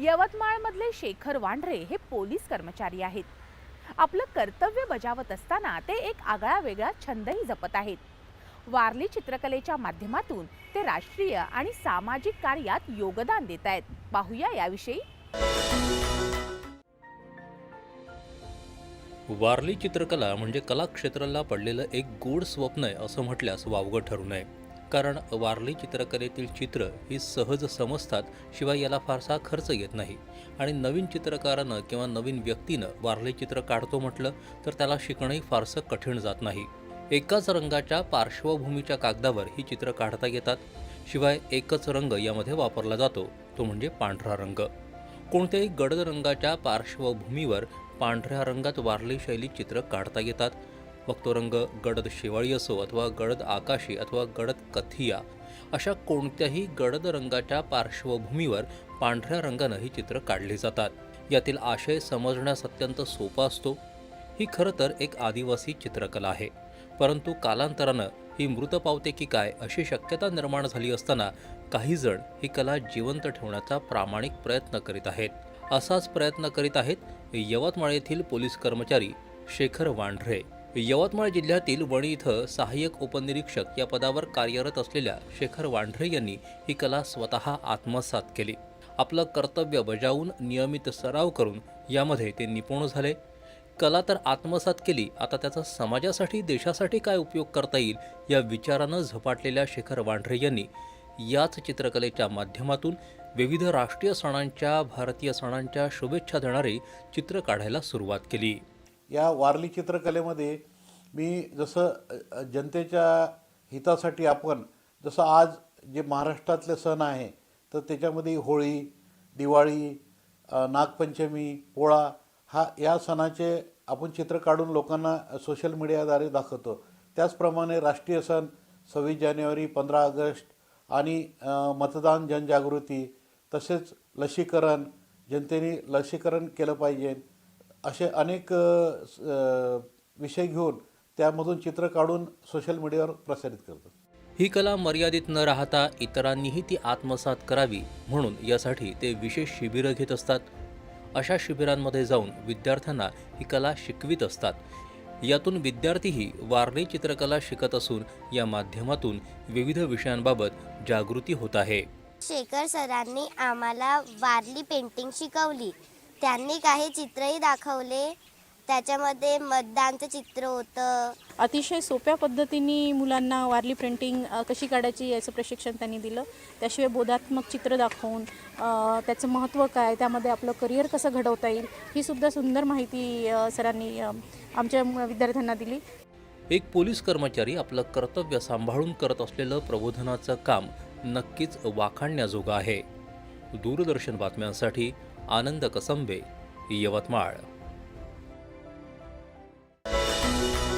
यवतमाळमधले शेखर वांढरे हे पोलीस कर्मचारी आहेत. आपलं कर्तव्य बजावत असताना ते एक आगळा वेगळा छंदही जपत आहेत. वारली चित्रकलेच्या माध्यमातून ते राष्ट्रीय आणि सामाजिक कार्यात योगदान देत आहेत. पाहूया याविषयी. वारली चित्रकला म्हणजे कला क्षेत्राला पडलेलं एक गोड स्वप्न आहे असं म्हटल्यास वावगं ठरू नये. कारण वारली चित्रकलेतील चित्र ही सहज समजतात शिवाय याला फारसा खर्च येत नाही. आणि नवीन चित्रकारानं किंवा नवीन व्यक्तीनं वारली चित्र काढतो म्हटलं तर त्याला शिकणंही फारसं कठीण जात नाही. एकाच रंगाच्या पार्श्वभूमीच्या कागदावर ही चित्र काढता येतात. शिवाय एकच रंग यामध्ये वापरला जातो तो म्हणजे पांढरा रंग. कोणत्याही गडद रंगाच्या पार्श्वभूमीवर पांढऱ्या रंगात वारली शैली चित्र काढता येतात. मग तो रंग गडद शेवाळी असो अथवा गडद आकाशी अथवा गडद कथिया अशा कोणत्याही गडद रंगाच्या पार्श्वभूमीवर पांढऱ्या रंगानं ही चित्र काढली जातात. यातील आशय समजण्यास अत्यंत सोपा असतो. ही खरं तर एक आदिवासी चित्रकला आहे. परंतु कालांतरानं ही मृत पावते की काय अशी शक्यता निर्माण झाली असताना काही जण ही कला जिवंत ठेवण्याचा प्रामाणिक प्रयत्न करीत आहेत. असाच प्रयत्न करीत आहेत यवतमाळ येथील पोलीस कर्मचारी शेखर वांढरे. यवतमाळ जिल्ह्यातील वणी इथं सहाय्यक उपनिरीक्षक या पदावर कार्यरत असलेल्या शेखर वांढरे यांनी ही कला स्वतः आत्मसात केली. आपलं कर्तव्य बजावून नियमित सराव करून यामध्ये ते निपुण झाले. कला तर आत्मसात केली आता त्याचा समाजासाठी देशासाठी काय उपयोग करता येईल या विचारानं झपाटलेल्या शेखर वांढरे यांनी याच चित्रकलेच्या माध्यमातून विविध राष्ट्रीय सणांच्या भारतीय सणांच्या शुभेच्छा देणारी चित्र काढायला सुरुवात केली. या वारली चित्रकलेमध्ये मी जसं जनतेच्या हितासाठी आपण जसं आज जे महाराष्ट्रातले सण आहे तर त्याच्यामध्ये होळी दिवाळी नागपंचमी पोळा हा या सणाचे आपण चित्र काढून लोकांना सोशल मीडियाद्वारे दाखवतो. त्याचप्रमाणे राष्ट्रीय सण सव्वीस जानेवारी पंधरा ऑगस्ट आणि मतदान जनजागृती तसेच लसीकरण जनतेने लसीकरण केलं पाहिजे. असे अनेक विषय घेऊन त्यामधून चित्र काढून सोशल मीडियावर प्रसारित करतो ही कला मर्यादित न राहता इतरांनीही ती आत्मसात करावी म्हणून यासाठी ते विशेष शिबिरं घेत असतात. अशा शिबिरांमध्ये जाऊन विद्यार्थ्यांना ही कला शिकवित असतात. यातून विद्यार्थीही वारली चित्रकला शिकत असून या माध्यमातून विविध विषयांबाबत जागृती होत आहे. शेखर सरांनी आम्हाला वारली पेंटिंग शिकवली. त्यांनी काही चित्रही दाखवले. त्याच्यामध्ये मतदानचं चित्र होतं. अतिशय सोप्या पद्धतीने मुलांना वारली प्रिंटिंग अ, कशी काढायची याचं प्रशिक्षण त्यांनी दिलं. त्याशिवाय बोधात्मक चित्र दाखवून अ, त्याचं महत्त्व काय त्यामध्ये आपलं करिअर कसं घडवता येईल ही सुद्धा सुंदर माहिती अ, सरांनी अ, आमच्या म- विद्यार्थ्यांना दिली. एक पोलीस कर्मचारी आपलं कर्तव्य सांभाळून करत असलेलं प्रबोधनाचं काम नक्कीच वाखाणण्याजोगं आहे. दूरदर्शन बातम्यांसाठी आनंद कसंबे यवतमाळ.